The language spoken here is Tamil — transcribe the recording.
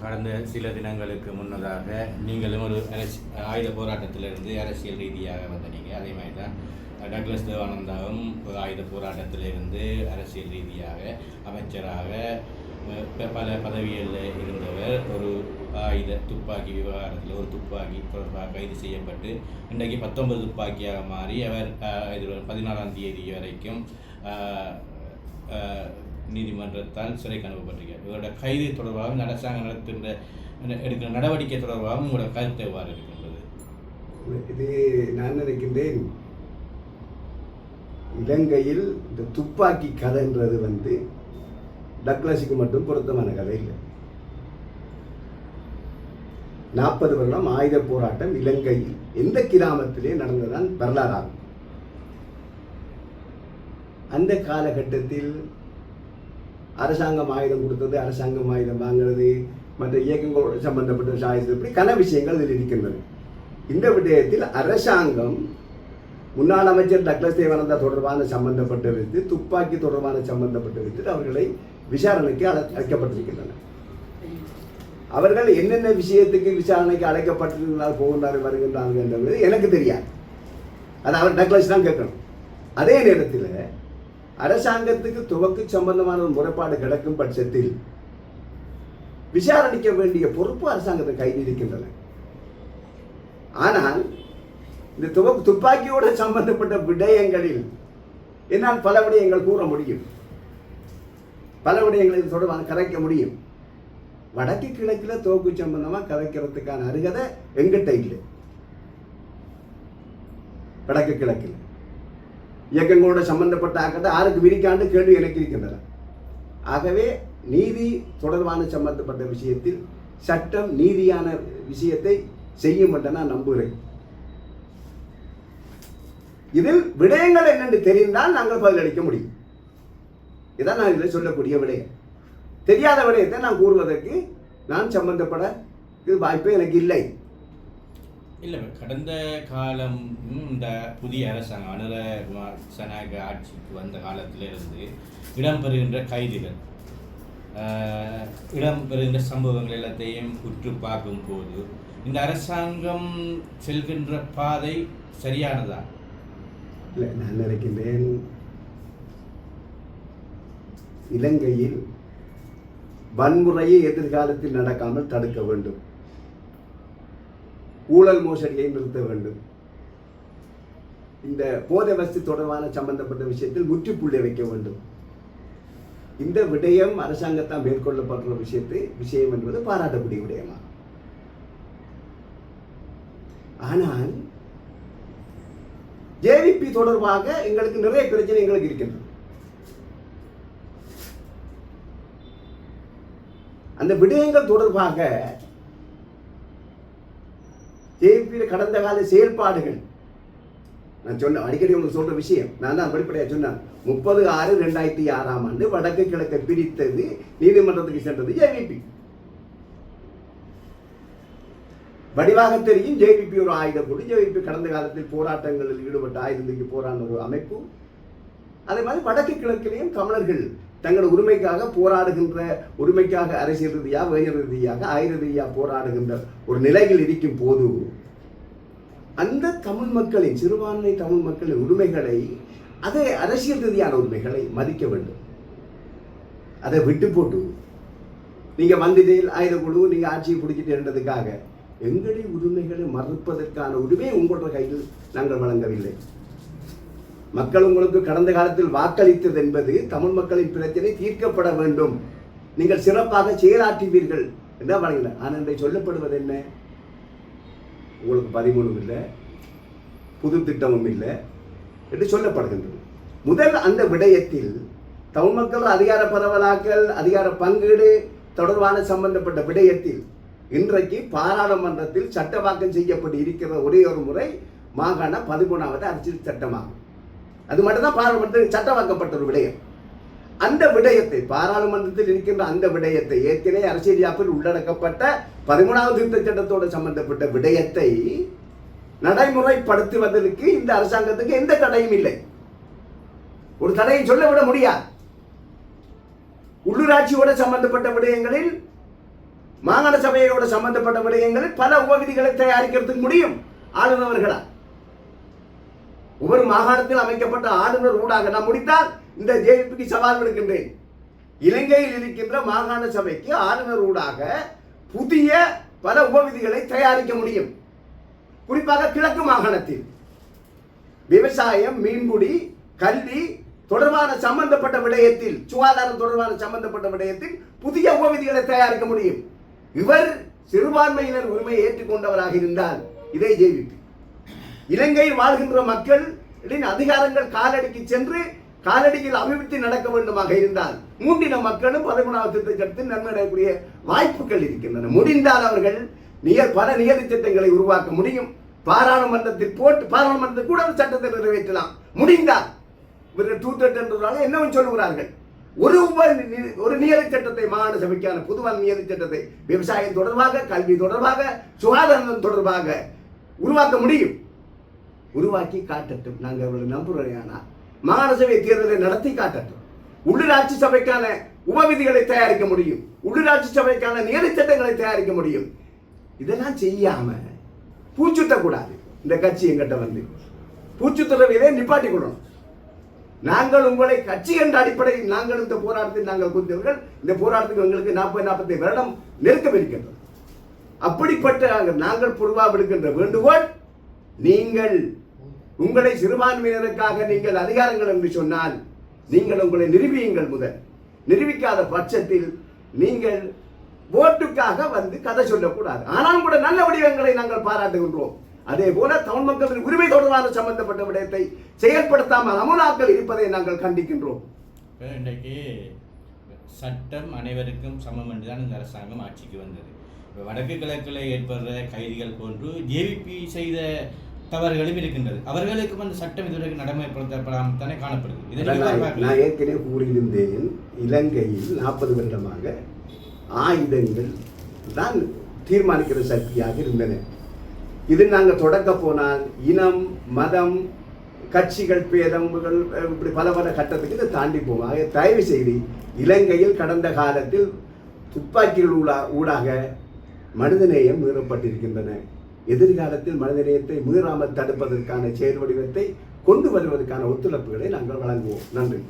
கடந்த சில தினங்களுக்கு முன்னதாக நீங்களும் ஒரு அரசி ஆயுத போராட்டத்திலிருந்து அரசியல் ரீதியாக வந்தீங்க அதே மாதிரி தான் டக்ளஸ் தேவானந்தாவும் ஒரு ஆயுத போராட்டத்திலிருந்து அரசியல் ரீதியாக அமைச்சராக பல பதவிகளில் இருந்தவர் ஒரு ஆயுத துப்பாக்கி விவகாரத்தில் ஒரு துப்பாக்கி தொடர்பாக கைது செய்யப்பட்டு இன்றைக்கு பத்தொன்பது துப்பாக்கியாக மாறி அவர் அஹ், இது பதினாறாம் தேதி வரைக்கும் நீதிமன்றத்தால் சிறைக்கு அனுப்பப்பட்டிருக்கிறார் இவருடைய கைது தொடர்பாகவும் அரசாங்கம் நடத்துகின்ற எடுக்கிற நடவடிக்கை தொடர்பாகவும் உங்களோட கருத்து எவ்வாறு இருக்கின்றது? இது நான் நினைக்கின்றேன். இலங்கையில் இந்த துப்பாக்கி கதைன்றது வந்து டக்ளஸுக்கு மட்டும் பொருத்தமான கதை இல்லை. நாற்பது வருடம் ஆயுத போராட்டம் இலங்கையில் எந்த கிராமத்திலே நடந்ததான் வரலாறாகும். அந்த காலகட்டத்தில் அரசாங்கம் ஆயுதம் கொடுத்தது அரசாங்கம் ஆயுதம் வாங்குறது மற்ற இயக்கங்களோடு சம்பந்தப்பட்ட சாயுதம் இப்படி கன விஷயங்கள் இதில் இருக்கின்றன இந்த விடயத்தில் அரசாங்கம் முன்னாள் அமைச்சர் டக்ளஸ் தேவானந்தா தொடர்பான சம்பந்தப்பட்டிருந்து துப்பாக்கி தொடர்பான சம்பந்தப்பட்ட விதத்தில் அவர்களை விசாரணைக்கு அழ அழைக்கப்பட்டிருக்கின்றனர். அவர்கள் என்னென்ன விஷயத்துக்கு விசாரணைக்கு அழைக்கப்பட்டிருந்தால் போகின்றார்கள் வருகின்றார்கள் என்பது எனக்கு தெரியாது. அது அவர் டக்ளஸ் தான் கேட்கணும். அதே நேரத்தில் அரசாங்கத்துக்கு துவக்கு சம்பந்தமான ஒரு முறைப்பாடு கிடக்கும் பட்சத்தில் விசாரணிக்க வேண்டிய பொறுப்பு அரசாங்கத்தை கையில் இருக்கின்றன. ஆனால் இந்த துவக்கு துப்பாக்கியோடு சம்பந்தப்பட்ட விடயங்களில் என்னால் பல விடயங்கள் கூற முடியும். பல விடயங்களை இது தொடர்பான கதைக்க முடியும். வடக்கு கிழக்கில் துவக்கு சம்பந்தமாக கதைக்கிறதுக்கான அருகதை எங்கிட்ட இல்லை. வடக்கு கிழக்கில். இயக்கங்களோட சம்பந்தப்பட்ட ஆக்கத்தை ஆருக்கு விரிக்காண்டு கேள்வி எனக்கு ஆகவே நீதி தொடர்பான சம்பந்தப்பட்ட விஷயத்தில் சட்டம் நீதியான விஷயத்தை செய்யும் என்று நான் நம்புகிறேன். இதில் விடயங்கள் என்னென்று தெரிந்தால் நாங்கள் பதிலளிக்க முடியும். இதான் நான் இதில் சொல்லக்கூடிய விடயம். தெரியாத விடயத்தை நான் கூறுவதற்கு நான் சம்பந்தப்பட இது வாய்ப்பு எனக்கு இல்லை. இல்லை கடந்த காலம் இந்த புதிய அரசாங்கம் அனுர குமார் சனாக ஆட்சிக்கு வந்த காலத்திலிருந்து இடம்பெறுகின்ற கைதிகள் இடம்பெறுகின்ற சம்பவங்கள் எல்லாத்தையும் உற்று பார்க்கும்போது இந்த அரசாங்கம் செல்கின்ற பாதை சரியானதா? இல்லை நான் நினைக்கின்றேன் இலங்கையில் வன்முறையை எதிர்காலத்தில் நடக்காமல் தடுக்க வேண்டும். ஊழல் மோசடியை நிறுத்த வேண்டும். இந்த போதை வசதி தொடர்பான சம்பந்தப்பட்ட விஷயத்தில் முற்றுப்புள்ளி வைக்க வேண்டும். இந்த விடயம் அரசாங்கத்தால் மேற்கொள்ளப்படுற விஷயத்தை விஷயம் என்பது பாராட்டக்கூடிய விடயமா? ஆனால் ஜேவிபி தொடர்பாக எங்களுக்கு நிறைய பிரச்சனை எங்களுக்கு இருக்கின்றது. அந்த விடயங்கள் தொடர்பாக ஜேவிபியில் கடந்த கால செயல்பாடுகள். நான் சொன்ன அடிக்கடி உங்களுக்கு சொல்கிற விஷயம். நான் தான் வெளிப்படையா சொன்னேன். முப்பது ஆறு ரெண்டாயிரத்தி ஆறாம் ஆண்டு வடக்கு கிழக்கை பிரித்தது நீதிமன்றத்துக்கு சென்றது ஜேவிபி வடிவாக தெரியும் ஜேவிபி ஒரு ஆயுத குழு. ஜேவிபி கடந்த காலத்தில் போராட்டங்களில் ஈடுபட்ட ஆயுதத்துக்கு போராடின ஒரு அமைப்பு. அதே மாதிரி வடக்கு கிழக்கிலையும் தமிழர்கள் தங்கள் உரிமைக்காக போராடுகின்ற உரிமைக்காக அரசியல் ரீதியாக வேறு ரீதியாக ஆயுத ரீதியாக போராடுகின்ற ஒரு நிலையில் இருக்கும் போது அந்த தமிழ் மக்களின் சிறுபான்மை தமிழ் மக்களின் உரிமைகளை அதே அரசியல் ரீதியான உரிமைகளை மதிக்க வேண்டும். அதை விட்டு போட்டு நீங்க வந்துட்டீர்கள் ஆயுத குழு நீங்க ஆட்சியை பிடிச்சிட்டேன்றதுக்காக எங்களுடைய உரிமைகளை மறுப்பதற்கான உரிமை உங்களோட கையில் நாங்கள் வழங்கவில்லை. மக்கள் உங்களுக்கு கடந்த காலத்தில் வாக்களித்தது என்பது தமிழ் மக்களின் பிரச்சனை தீர்க்கப்பட வேண்டும். நீங்கள் சிறப்பாக செயலாற்றுவீர்கள் என்ன வழங்கல ஆனால் சொல்லப்படுவது என்ன? உங்களுக்கு பதிமூணும் இல்லை புது திட்டமும் இல்லை என்று சொல்லப்படுகின்றது. முதல் அந்த விடயத்தில் தமிழ் மக்கள் அதிகார பரவலாக்கல் அதிகார பங்கீடு தொடர்பான சம்பந்தப்பட்ட விடயத்தில் இன்றைக்கு பாராளுமன்றத்தில் சட்டவாக்கம் செய்யப்பட்டு இருக்கிற ஒரே ஒரு முறை மாகாண பதிமூணாவது அரசியல் சட்டமாகும். அது மட்டும்தான் பாராளுமன்றத்தில் சட்டமாக்கப்பட்ட ஒரு விடயம். அந்த விடயத்தை பாராளுமன்றத்தில் இருக்கின்ற அந்த விடயத்தை ஏற்கனவே அரசியல் யாப்பில் உள்ளடக்கப்பட்ட பதிமூணாவது திருத்த சட்டத்தோடு சம்பந்தப்பட்ட விடயத்தை நடைமுறைப்படுத்துவதற்கு இந்த அரசாங்கத்துக்கு எந்த தடையும் இல்லை. ஒரு தடையை சொல்ல விட முடியாது. உள்ளூராட்சியோட சம்பந்தப்பட்ட விடயங்களில் மாகாண சபையோட சம்பந்தப்பட்ட விடயங்களில் பல உபவிதிகளை தயாரிக்கிறதுக்கு முடியும். ஆளுநர்களால். ஒவ்வொரு மாகாணத்தில் அமைக்கப்பட்ட ஆளுநர் ஊடாக நான் முடித்தால் இந்த ஜேபிக்கு சவால் விடுக்கின்றேன். இலங்கையில் இருக்கின்ற மாகாண சபைக்கு ஆளுநர் ஊடாக புதிய பல உபவிதிகளை தயாரிக்க முடியும். குறிப்பாக கிழக்கு மாகாணத்தில் விவசாயம் மீன்பிடி கல்வி தொடர்பான சம்பந்தப்பட்ட விடயத்தில் சுகாதாரம் தொடர்பான சம்பந்தப்பட்ட விடயத்தில் புதிய உபவிதிகளை தயாரிக்க முடியும். இவர் சிறுபான்மையினர் உரிமையை ஏற்றுக்கொண்டவராக இருந்தால் இதை ஜெயிப்பு இலங்கையில் வாழ்கின்ற மக்களின் அதிகாரங்கள் காலடிக்கு சென்று காலடியில் அபிவிருத்தி நடக்க வேண்டுமாக இருந்தால் மூன்றின மக்களும் பதிமூணாவது திட்டத்தில் நன்மை அடையக்கூடிய வாய்ப்புகள் இருக்கின்றன. முடிந்தால் அவர்கள் நியர் பல நியதி திட்டங்களை உருவாக்க முடியும். பாராளுமன்றத்தில் போட்டு பாராளுமன்றத்தில் கூட அந்த சட்டத்தை நிறைவேற்றலாம். முடிந்தால் இவர்கள் டூ தேர்ட் என்றாலும் சொல்லுகிறார்கள். ஒரு ஒரு நியதி சட்டத்தை மாகாண சபைக்கான பொதுவான நியதி சட்டத்தை விவசாயம் தொடர்பாக கல்வி தொடர்பாக சுகாதாரம் தொடர்பாக உருவாக்க முடியும். உருவாக்கி காட்டட்டும். நாங்கள் அவர்களை நம்புகிறோம் மாகாண தேர்தலை நடத்தி காட்டட்டும். உள்ளூராட்சி சபைக்கான உபவிதிகளை தயாரிக்க முடியும். உள்ளூராட்சி சபைக்கான நியதி தயாரிக்க முடியும். இதெல்லாம் செய்யாம பூச்சுத்தக்கூடாது இந்த கட்சி எங்கிட்ட வந்து பூச்சுத்துறவையிலே நிப்பாட்டி கொள்ளணும் நாங்கள் உங்களை கட்சி என்ற அடிப்படையில் நாங்கள் இந்த போராட்டத்தில் நாங்கள் குறித்தவர்கள் இந்த போராட்டத்துக்கு எங்களுக்கு நாற்பது நாற்பத்தி வருடம் நெருக்கம் இருக்கின்றோம் அப்படிப்பட்ட நாங்கள் நாங்கள் பொதுவாக விடுக்கின்ற வேண்டுகோள் நீங்கள் உங்களை சிறுபான்மையினருக்காக நீங்கள் அதிகாரங்கள் என்று சொன்னால் நீங்கள் உங்களை நிரூபியுங்கள் முதல். நிரூபிக்காத பட்சத்தில் நீங்கள் ஓட்டுக்காக வந்து கதை சொல்லக்கூடாது. ஆனாலும் கூட நல்ல வடிவங்களை நாங்கள் பாராட்டுகின்றோம். அதே போல தமிழ் மக்களின் உரிமை தொடர்பான சம்பந்தப்பட்ட விடயத்தை செயல்படுத்தாமல் அமுலாக்கள் இருப்பதை நாங்கள் கண்டிக்கின்றோம். இன்றைக்கு சட்டம் அனைவருக்கும் சமம் என்று தான் இந்த அரசாங்கம் ஆட்சிக்கு வந்தது. இப்போ வடக்கு கிழக்கில் ஏற்படுற கைதிகள் போன்று ஜேவிபி செய்த தவறுகளும் இருக்கின்றது. அவர்களுக்கும் அந்த சட்டம் இதுவரைக்கும் நடைமுறைப்படுத்தப்படாமல் தானே காணப்படுது. இதை அதான் நீங்க நான் ஏற்கனவே கூறியிருந்தேன் இலங்கையில் நாற்பது வருடமாக ஆயுதங்கள் தான் தீர்மானிக்கிற சக்தியாக இருந்தன. இது நாங்கள் தொடக்க போனால் இனம் மதம் கட்சிகள் அஹ், இப்படி பல பல கட்டத்துக்கு இதை தாண்டி போகும். ஆக தயவு செய்து இலங்கையில் கடந்த காலத்தில் துப்பாக்கிகள் ஊடா ஊடாக மனிதநேயம் மீறப்பட்டிருக்கின்றன. எதிர்காலத்தில் மனிதநேயத்தை மீறாமல் தடுப்பதற்கான செயல் வடிவத்தை கொண்டு வருவதற்கான ஒத்துழைப்புகளை நாங்கள் வழங்குவோம். நன்றி.